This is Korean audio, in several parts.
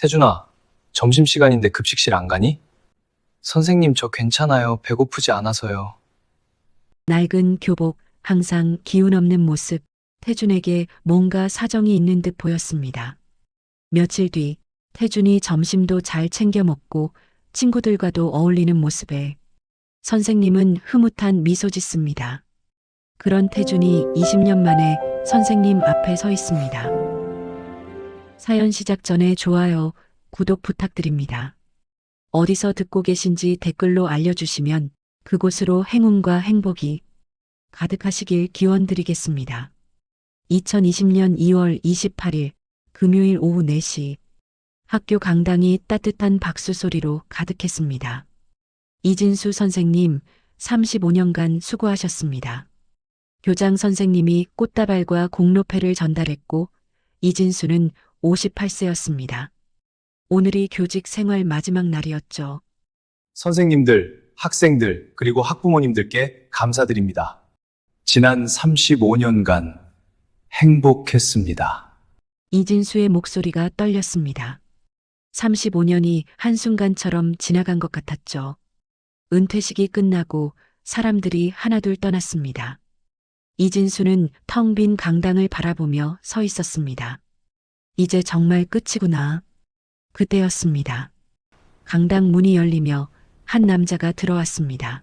태준아, 점심시간인데 급식실 안 가니? 선생님, 저 괜찮아요. 배고프지 않아서요. 낡은 교복, 항상 기운 없는 모습, 태준에게 뭔가 사정이 있는 듯 보였습니다. 며칠 뒤, 태준이 점심도 잘 챙겨 먹고 친구들과도 어울리는 모습에 선생님은 흐뭇한 미소 짓습니다. 그런 태준이 20년 만에 선생님 앞에 서 있습니다. 사연 시작 전에 좋아요, 구독 부탁드립니다. 어디서 듣고 계신지 댓글로 알려주시면 그곳으로 행운과 행복이 가득하시길 기원 드리겠습니다. 2020년 2월 28일 금요일 오후 4시 학교 강당이 따뜻한 박수 소리로 가득했습니다. 이진수 선생님 35년간 수고하셨습니다. 교장 선생님이 꽃다발과 공로패를 전달했고 이진수는 58세였습니다. 오늘이 교직 생활 마지막 날이었죠. 선생님들, 학생들, 그리고 학부모님들께 감사드립니다. 지난 35년간 행복했습니다. 이진수의 목소리가 떨렸습니다. 35년이 한순간처럼 지나간 것 같았죠. 은퇴식이 끝나고 사람들이 하나둘 떠났습니다. 이진수는 텅 빈 강당을 바라보며 서 있었습니다. 이제 정말 끝이구나. 그때였습니다. 강당 문이 열리며 한 남자가 들어왔습니다.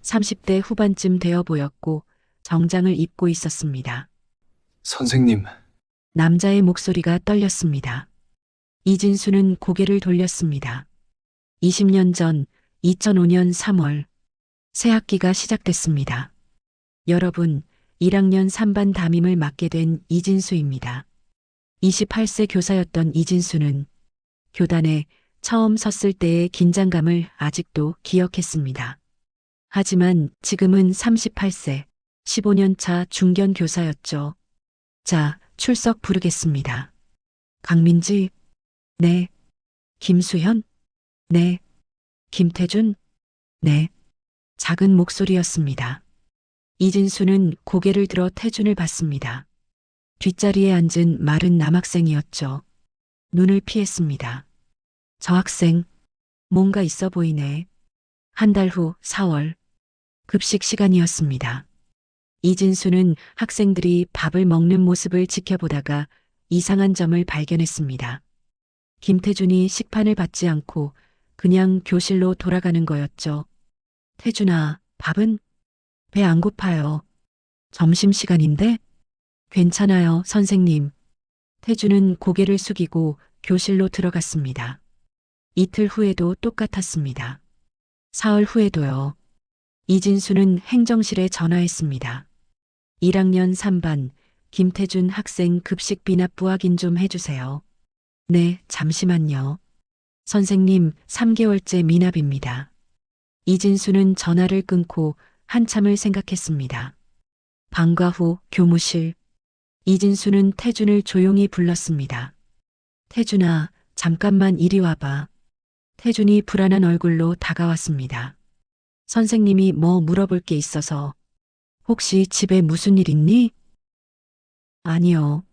30대 후반쯤 되어 보였고 정장을 입고 있었습니다. 선생님, 남자의 목소리가 떨렸습니다. 이진수는 고개를 돌렸습니다. 20년 전 2005년 3월 새 학기가 시작됐습니다. 여러분, 1학년 3반 담임을 맡게 된 이진수입니다. 28세 교사였던 이진수는 교단에 처음 섰을 때의 긴장감을 아직도 기억했습니다. 하지만 지금은 38세, 15년 차 중견 교사였죠. 자, 출석 부르겠습니다. 강민지? 네. 김수현? 네. 김태준? 네. 작은 목소리였습니다. 이진수는 고개를 들어 태준을 봤습니다. 뒷자리에 앉은 마른 남학생이었죠. 눈을 피했습니다. 저 학생, 뭔가 있어 보이네. 한 달 후 4월, 급식 시간이었습니다. 이진수는 학생들이 밥을 먹는 모습을 지켜보다가 이상한 점을 발견했습니다. 김태준이 식판을 받지 않고 그냥 교실로 돌아가는 거였죠. 태준아, 밥은? 배 안 고파요. 점심시간인데? 괜찮아요, 선생님. 태준은 고개를 숙이고 교실로 들어갔습니다. 이틀 후에도 똑같았습니다. 사흘 후에도요. 이진수는 행정실에 전화했습니다. 1학년 3반 김태준 학생 급식 비 납 부 확인 좀 해주세요. 네, 잠시만요. 선생님, 3개월째 미납입니다. 이진수는 전화를 끊고 한참을 생각했습니다. 방과 후 교무실. 이진수는 태준을 조용히 불렀습니다. 태준아, 잠깐만 이리 와봐. 태준이 불안한 얼굴로 다가왔습니다. 선생님이 뭐 물어볼 게 있어서. 혹시 집에 무슨 일 있니? 아니요.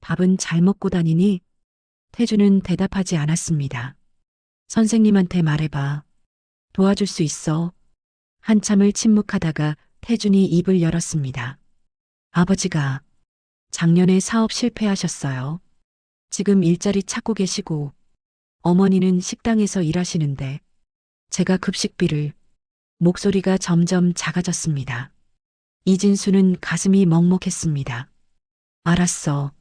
밥은 잘 먹고 다니니? 태준은 대답하지 않았습니다. 선생님한테 말해봐. 도와줄 수 있어. 한참을 침묵하다가 태준이 입을 열었습니다. 아버지가 작년에 사업 실패하셨어요. 지금 일자리 찾고 계시고 어머니는 식당에서 일하시는데 제가 급식비를 목소리가 점점 작아졌습니다. 이진수는 가슴이 먹먹했습니다. 알았어.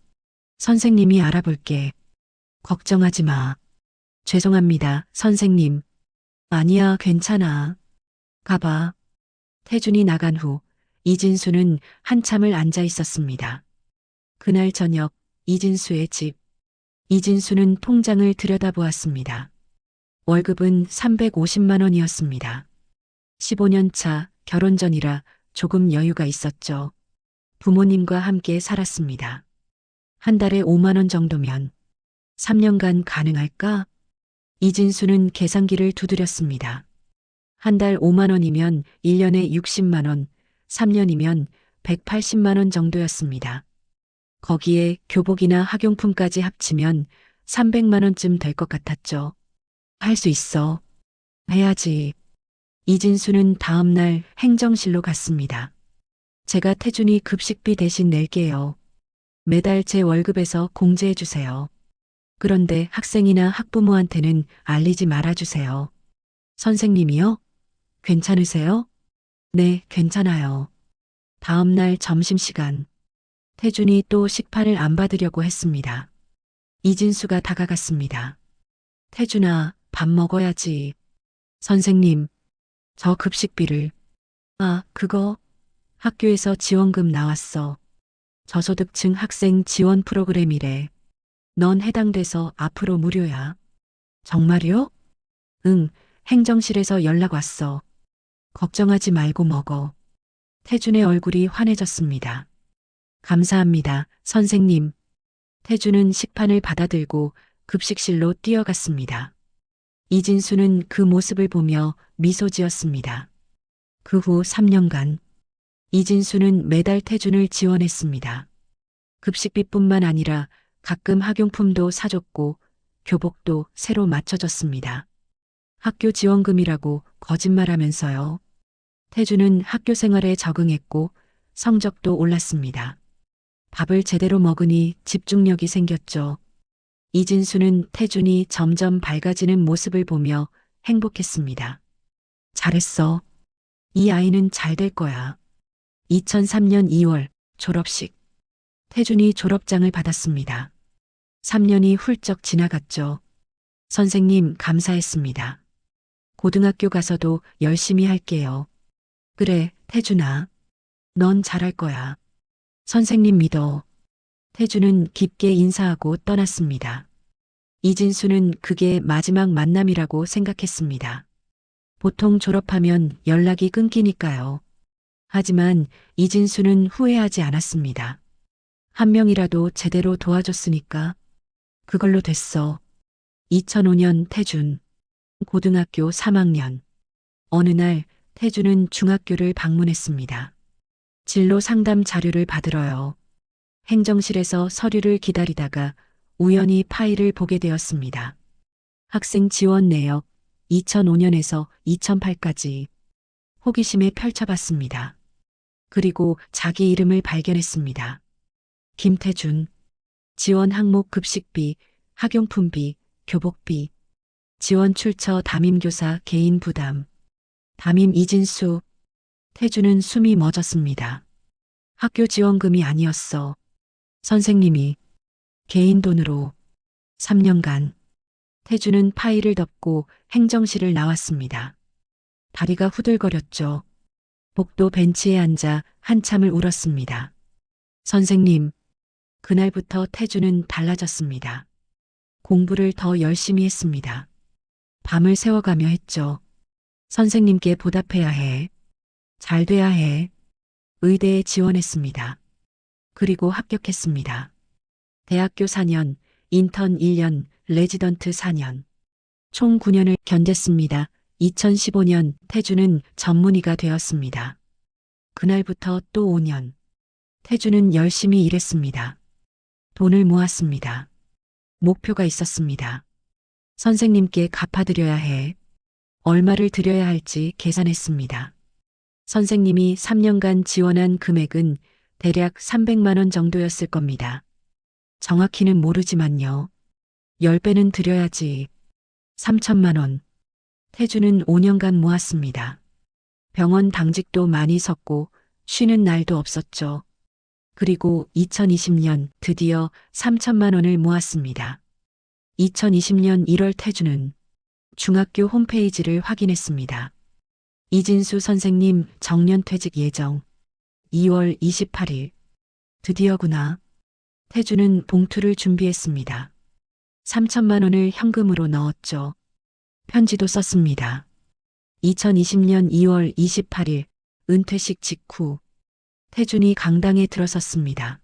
선생님이 알아볼게. 걱정하지 마. 죄송합니다, 선생님. 아니야, 괜찮아. 가봐. 태준이 나간 후 이진수는 한참을 앉아 있었습니다. 그날 저녁 이진수의 집. 이진수는 통장을 들여다보았습니다. 월급은 350만 원이었습니다. 15년 차 결혼 전이라 조금 여유가 있었죠. 부모님과 함께 살았습니다. 한 달에 5만 원 정도면 3년간 가능할까? 이진수는 계산기를 두드렸습니다. 한 달 5만 원이면 1년에 60만 원, 3년이면 180만 원 정도였습니다. 거기에 교복이나 학용품까지 합치면 300만 원쯤 될 것 같았죠. 할 수 있어. 해야지. 이진수는 다음 날 행정실로 갔습니다. 제가 태준이 급식비 대신 낼게요. 매달 제 월급에서 공제해 주세요. 그런데 학생이나 학부모한테는 알리지 말아 주세요. 선생님이요? 괜찮으세요? 네, 괜찮아요. 다음 날 점심시간. 태준이 또 식판을 안 받으려고 했습니다. 이진수가 다가갔습니다. 태준아, 밥 먹어야지. 선생님, 저 급식비를. 아, 그거. 학교에서 지원금 나왔어. 저소득층 학생 지원 프로그램이래. 넌 해당돼서 앞으로 무료야. 정말요? 응, 행정실에서 연락 왔어. 걱정하지 말고 먹어. 태준의 얼굴이 환해졌습니다. 감사합니다, 선생님. 태준은 식판을 받아들고 급식실로 뛰어갔습니다. 이진수는 그 모습을 보며 미소 지었습니다. 그 후 3년간 이진수는 매달 태준을 지원했습니다. 급식비뿐만 아니라 가끔 학용품도 사줬고 교복도 새로 맞춰줬습니다. 학교 지원금이라고 거짓말하면서요. 태준은 학교 생활에 적응했고 성적도 올랐습니다. 밥을 제대로 먹으니 집중력이 생겼죠. 이진수는 태준이 점점 밝아지는 모습을 보며 행복했습니다. 잘했어. 이 아이는 잘 될 거야. 2003년 2월 졸업식. 태준이 졸업장을 받았습니다. 3년이 훌쩍 지나갔죠. 선생님 감사했습니다. 고등학교 가서도 열심히 할게요. 그래, 태준아. 넌 잘할 거야. 선생님 믿어. 태준은 깊게 인사하고 떠났습니다. 이진수는 그게 마지막 만남이라고 생각했습니다. 보통 졸업하면 연락이 끊기니까요. 하지만 이진수는 후회하지 않았습니다. 한 명이라도 제대로 도와줬으니까 그걸로 됐어. 2005년 태준 고등학교 3학년 어느 날 태준은 중학교를 방문했습니다. 진로 상담 자료를 받으러요. 행정실에서 서류를 기다리다가 우연히 파일을 보게 되었습니다. 학생 지원 내역 2005년에서 2008까지 호기심에 펼쳐봤습니다. 그리고 자기 이름을 발견했습니다. 김태준. 지원 항목 급식비, 학용품비, 교복비. 지원 출처 담임교사 개인 부담. 담임 이진수. 태준은 숨이 멎었습니다. 학교 지원금이 아니었어. 선생님이 개인 돈으로 3년간 태준은 파일을 덮고 행정실을 나왔습니다. 다리가 후들거렸죠. 복도 벤치에 앉아 한참을 울었습니다. 선생님, 그날부터 태준은 달라졌습니다. 공부를 더 열심히 했습니다. 밤을 새워가며 했죠. 선생님께 보답해야 해. 잘 돼야 해. 의대에 지원했습니다. 그리고 합격했습니다. 대학교 4년, 인턴 1년, 레지던트 4년. 총 9년을 견뎠습니다. 2015년 태주는 전문의가 되었습니다. 그날부터 또 5년. 태주는 열심히 일했습니다. 돈을 모았습니다. 목표가 있었습니다. 선생님께 갚아드려야 해. 얼마를 드려야 할지 계산했습니다. 선생님이 3년간 지원한 금액은 대략 300만 원 정도였을 겁니다. 정확히는 모르지만요. 10배는 드려야지. 3천만 원. 태주는 5년간 모았습니다. 병원 당직도 많이 섰고 쉬는 날도 없었죠. 그리고 2020년 드디어 3천만 원을 모았습니다. 2020년 1월 태주는 중학교 홈페이지를 확인했습니다. 이진수 선생님 정년 퇴직 예정. 2월 28일. 드디어구나. 태주는 봉투를 준비했습니다. 3천만 원을 현금으로 넣었죠. 편지도 썼습니다. 2020년 2월 28일 은퇴식 직후 태준이 강당에 들어섰습니다.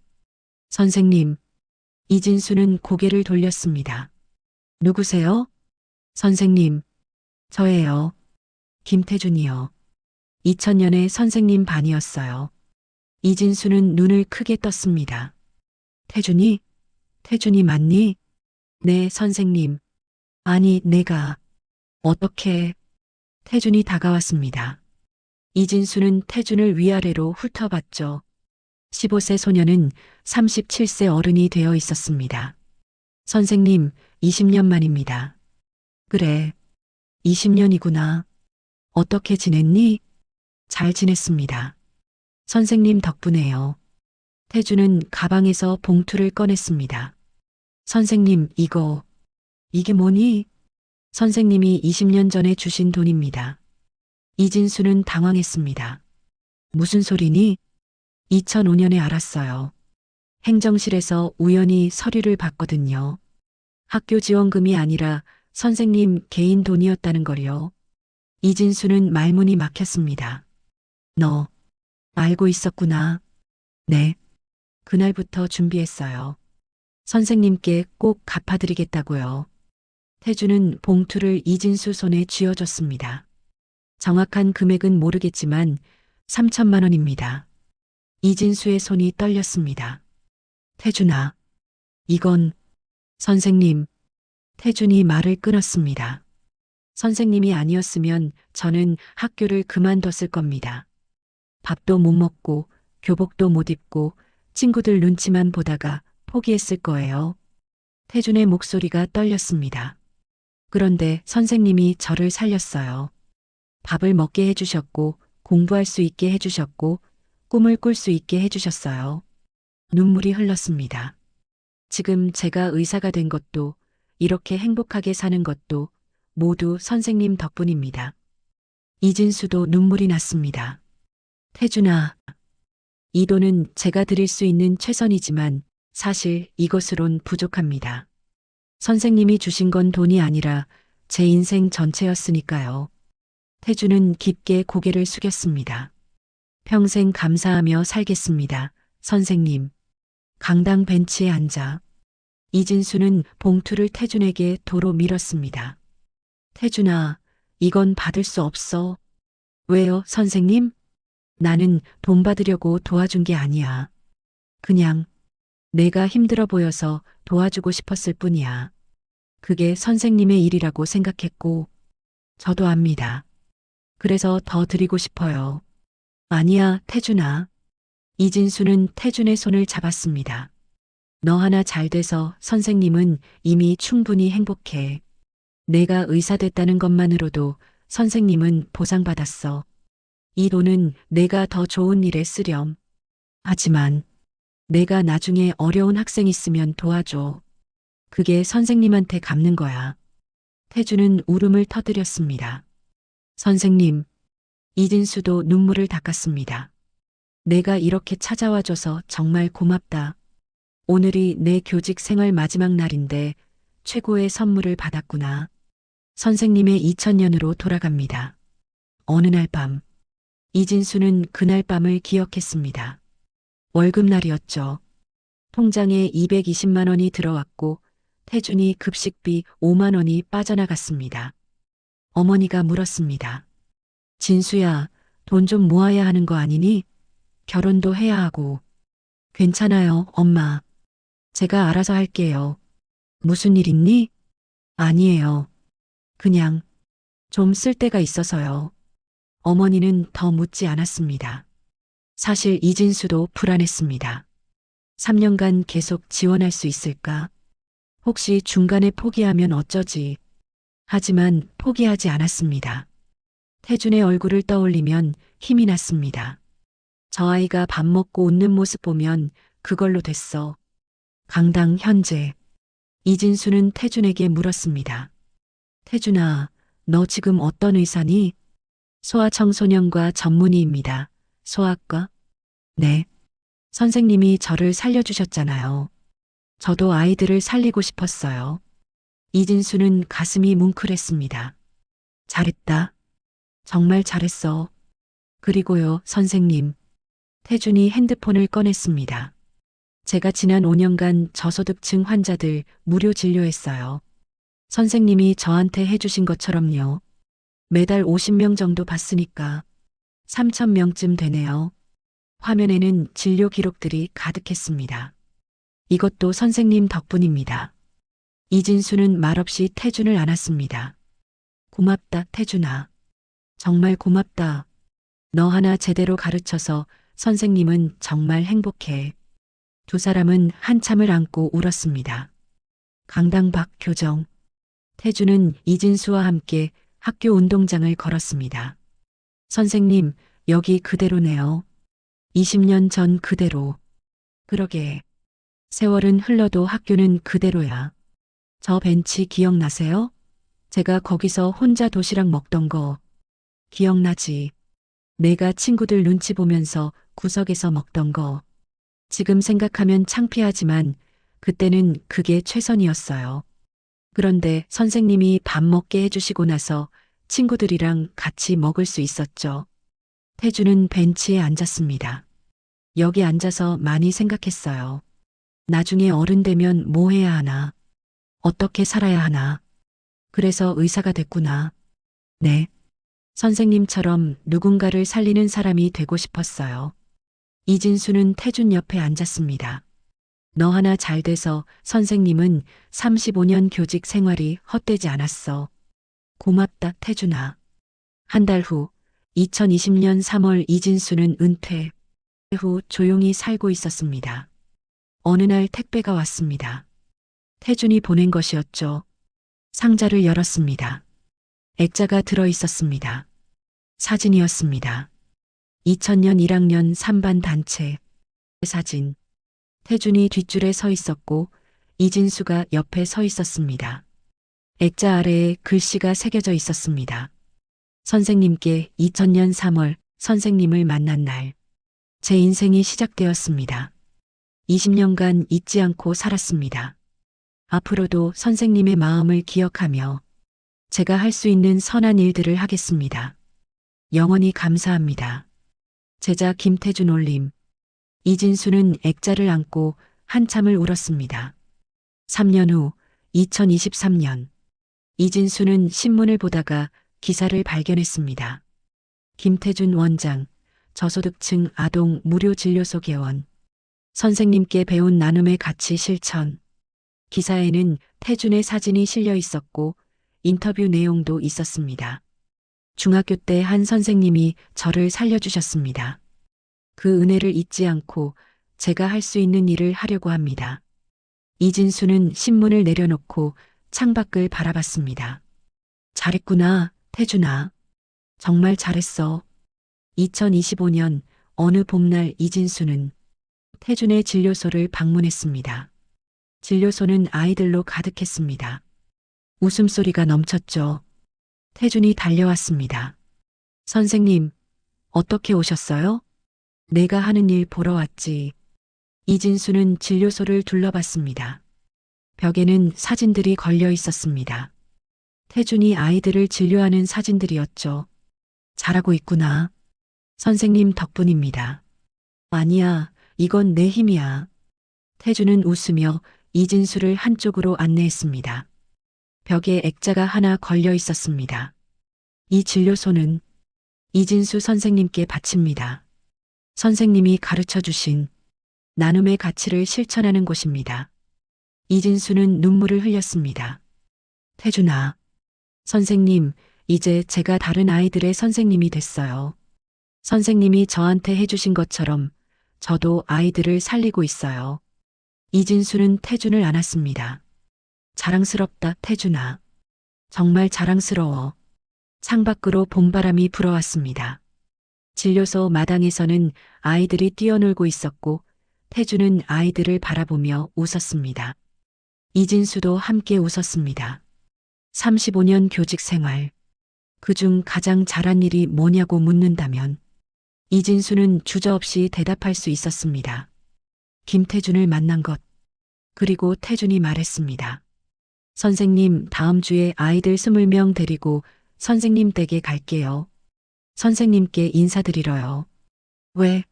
선생님, 이진수는 고개를 돌렸습니다. 누구세요? 선생님, 저예요. 김태준이요. 2000년에 선생님 반이었어요. 이진수는 눈을 크게 떴습니다. 태준이? 태준이 맞니? 네, 선생님. 아니, 내가. 어떻게. 태준이 다가왔습니다. 이진수는 태준을 위아래로 훑어봤죠. 15세 소녀는 37세 어른이 되어 있었습니다. 선생님, 20년 만입니다. 그래. 20년이구나. 어떻게 지냈니? 잘 지냈습니다. 선생님 덕분에요. 태주는 가방에서 봉투를 꺼냈습니다. 선생님, 이거, 이게 뭐니? 선생님이 20년 전에 주신 돈입니다. 이진수는 당황했습니다. 무슨 소리니? 2005년에 알았어요. 행정실에서 우연히 서류를 봤거든요. 학교 지원금이 아니라 선생님 개인 돈이었다는 걸요. 이진수는 말문이 막혔습니다. 너, 알고 있었구나. 네. 그날부터 준비했어요. 선생님께 꼭 갚아드리겠다고요. 태주는 봉투를 이진수 손에 쥐어줬습니다. 정확한 금액은 모르겠지만 3천만 원입니다. 이진수의 손이 떨렸습니다. 태준아, 이건 선생님. 태준이 말을 끊었습니다. 선생님이 아니었으면 저는 학교를 그만뒀을 겁니다. 밥도 못 먹고 교복도 못 입고 친구들 눈치만 보다가 포기했을 거예요. 태준의 목소리가 떨렸습니다. 그런데 선생님이 저를 살렸어요. 밥을 먹게 해주셨고 공부할 수 있게 해주셨고 꿈을 꿀 수 있게 해주셨어요. 눈물이 흘렀습니다. 지금 제가 의사가 된 것도 이렇게 행복하게 사는 것도 모두 선생님 덕분입니다. 이진수도 눈물이 났습니다. 태준아, 이 돈은 제가 드릴 수 있는 최선이지만 사실 이것으론 부족합니다. 선생님이 주신 건 돈이 아니라 제 인생 전체였으니까요. 태준은 깊게 고개를 숙였습니다. 평생 감사하며 살겠습니다. 선생님. 강당 벤치에 앉아 이진수는 봉투를 태준에게 도로 밀었습니다. 태준아, 이건 받을 수 없어. 왜요, 선생님? 나는 돈 받으려고 도와준 게 아니야. 그냥 내가 힘들어 보여서 도와주고 싶었을 뿐이야. 그게 선생님의 일이라고 생각했고, 저도 압니다. 그래서 더 드리고 싶어요. 아니야, 태준아. 이진수는 태준의 손을 잡았습니다. 너 하나 잘 돼서 선생님은 이미 충분히 행복해. 내가 의사 됐다는 것만으로도 선생님은 보상받았어. 이 돈은 내가 더 좋은 일에 쓰렴. 하지만 내가 나중에 어려운 학생 있으면 도와줘. 그게 선생님한테 갚는 거야. 태주는 울음을 터뜨렸습니다. 선생님, 이진수도 눈물을 닦았습니다. 내가 이렇게 찾아와줘서 정말 고맙다. 오늘이 내 교직 생활 마지막 날인데 최고의 선물을 받았구나. 선생님의 2000년으로 돌아갑니다. 어느 날 밤, 이진수는 그날 밤을 기억했습니다. 월급날이었죠. 통장에 220만 원이 들어왔고 태준이 급식비 5만 원이 빠져나갔습니다. 어머니가 물었습니다. 진수야, 돈 좀 모아야 하는 거 아니니? 결혼도 해야 하고. 괜찮아요, 엄마. 제가 알아서 할게요. 무슨 일 있니? 아니에요. 그냥 좀 쓸 데가 있어서요. 어머니는 더 묻지 않았습니다. 사실 이진수도 불안했습니다. 3년간 계속 지원할 수 있을까? 혹시 중간에 포기하면 어쩌지? 하지만 포기하지 않았습니다. 태준의 얼굴을 떠올리면 힘이 났습니다. 저 아이가 밥 먹고 웃는 모습 보면 그걸로 됐어. 강당 현재. 이진수는 태준에게 물었습니다. 태준아, 너 지금 어떤 의사니? 소아청소년과 전문의입니다. 소아과? 네. 선생님이 저를 살려주셨잖아요. 저도 아이들을 살리고 싶었어요. 이진수는 가슴이 뭉클했습니다. 잘했다. 정말 잘했어. 그리고요, 선생님. 태준이 핸드폰을 꺼냈습니다. 제가 지난 5년간 저소득층 환자들 무료 진료했어요. 선생님이 저한테 해주신 것처럼요. 매달 50명 정도 봤으니까 3,000명쯤 되네요. 화면에는 진료 기록들이 가득했습니다. 이것도 선생님 덕분입니다. 이진수는 말없이 태준을 안았습니다. 고맙다, 태준아. 정말 고맙다. 너 하나 제대로 가르쳐서 선생님은 정말 행복해. 두 사람은 한참을 안고 울었습니다. 강당 밖 교정. 태주는 이진수와 함께 학교 운동장을 걸었습니다. 선생님, 여기 그대로네요. 20년 전 그대로. 그러게. 세월은 흘러도 학교는 그대로야. 저 벤치 기억나세요? 제가 거기서 혼자 도시락 먹던 거. 기억나지? 내가 친구들 눈치 보면서 구석에서 먹던 거. 지금 생각하면 창피하지만 그때는 그게 최선이었어요. 그런데 선생님이 밥 먹게 해주시고 나서 친구들이랑 같이 먹을 수 있었죠. 태주는 벤치에 앉았습니다. 여기 앉아서 많이 생각했어요. 나중에 어른 되면 뭐 해야 하나? 어떻게 살아야 하나? 그래서 의사가 됐구나. 네. 선생님처럼 누군가를 살리는 사람이 되고 싶었어요. 이진수는 태준 옆에 앉았습니다. 너 하나 잘 돼서 선생님은 35년 교직 생활이 헛되지 않았어. 고맙다, 태준아. 한 달 후, 2020년 3월 이진수는 은퇴 후 조용히 살고 있었습니다. 어느 날 택배가 왔습니다. 태준이 보낸 것이었죠. 상자를 열었습니다. 액자가 들어 있었습니다. 사진이었습니다. 2000년 1학년 3반 단체 사진. 태준이 뒷줄에 서 있었고 이진수가 옆에 서 있었습니다. 액자 아래에 글씨가 새겨져 있었습니다. 선생님께 2000년 3월 선생님을 만난 날. 제 인생이 시작되었습니다. 20년간 잊지 않고 살았습니다. 앞으로도 선생님의 마음을 기억하며 제가 할 수 있는 선한 일들을 하겠습니다. 영원히 감사합니다. 제자 김태준 올림. 이진수는 액자를 안고 한참을 울었습니다. 3년 후 2023년 이진수는 신문을 보다가 기사를 발견했습니다. 김태준 원장, 저소득층 아동 무료 진료소 개원. 선생님께 배운 나눔의 가치 실천. 기사에는 태준의 사진이 실려 있었고 인터뷰 내용도 있었습니다. 중학교 때 한 선생님이 저를 살려주셨습니다. 그 은혜를 잊지 않고 제가 할 수 있는 일을 하려고 합니다. 이진수는 신문을 내려놓고 창밖을 바라봤습니다. 잘했구나, 태준아. 정말 잘했어. 2025년 어느 봄날 이진수는 태준의 진료소를 방문했습니다. 진료소는 아이들로 가득했습니다. 웃음소리가 넘쳤죠. 태준이 달려왔습니다. 선생님, 어떻게 오셨어요? 내가 하는 일 보러 왔지. 이진수는 진료소를 둘러봤습니다. 벽에는 사진들이 걸려 있었습니다. 태준이 아이들을 진료하는 사진들이었죠. 잘하고 있구나. 선생님 덕분입니다. 아니야, 이건 내 힘이야. 태준은 웃으며 이진수를 한쪽으로 안내했습니다. 벽에 액자가 하나 걸려 있었습니다. 이 진료소는 이진수 선생님께 바칩니다. 선생님이 가르쳐 주신 나눔의 가치를 실천하는 곳입니다. 이진수는 눈물을 흘렸습니다. 태준아, 선생님, 이제 제가 다른 아이들의 선생님이 됐어요. 선생님이 저한테 해주신 것처럼 저도 아이들을 살리고 있어요. 이진수는 태준을 안았습니다. 자랑스럽다, 태준아. 정말 자랑스러워. 창밖으로 봄바람이 불어왔습니다. 진료소 마당에서는 아이들이 뛰어놀고 있었고 태주는 아이들을 바라보며 웃었습니다. 이진수도 함께 웃었습니다. 35년 교직 생활. 그중 가장 잘한 일이 뭐냐고 묻는다면 이진수는 주저없이 대답할 수 있었습니다. 김태준을 만난 것. 그리고 태준이 말했습니다. 선생님, 다음 주에 아이들 20명 데리고 선생님 댁에 갈게요. 선생님께 인사드리러요. 왜?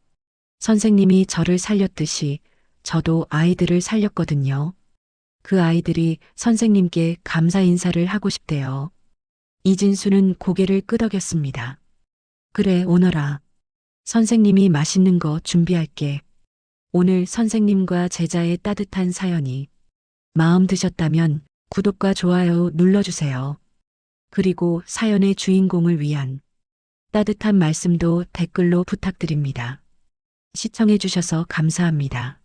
선생님이 저를 살렸듯이 저도 아이들을 살렸거든요. 그 아이들이 선생님께 감사 인사를 하고 싶대요. 이진수는 고개를 끄덕였습니다. 그래, 오너라. 선생님이 맛있는 거 준비할게. 오늘 선생님과 제자의 따뜻한 사연이 마음 드셨다면 구독과 좋아요 눌러주세요. 그리고 사연의 주인공을 위한 따뜻한 말씀도 댓글로 부탁드립니다. 시청해주셔서 감사합니다.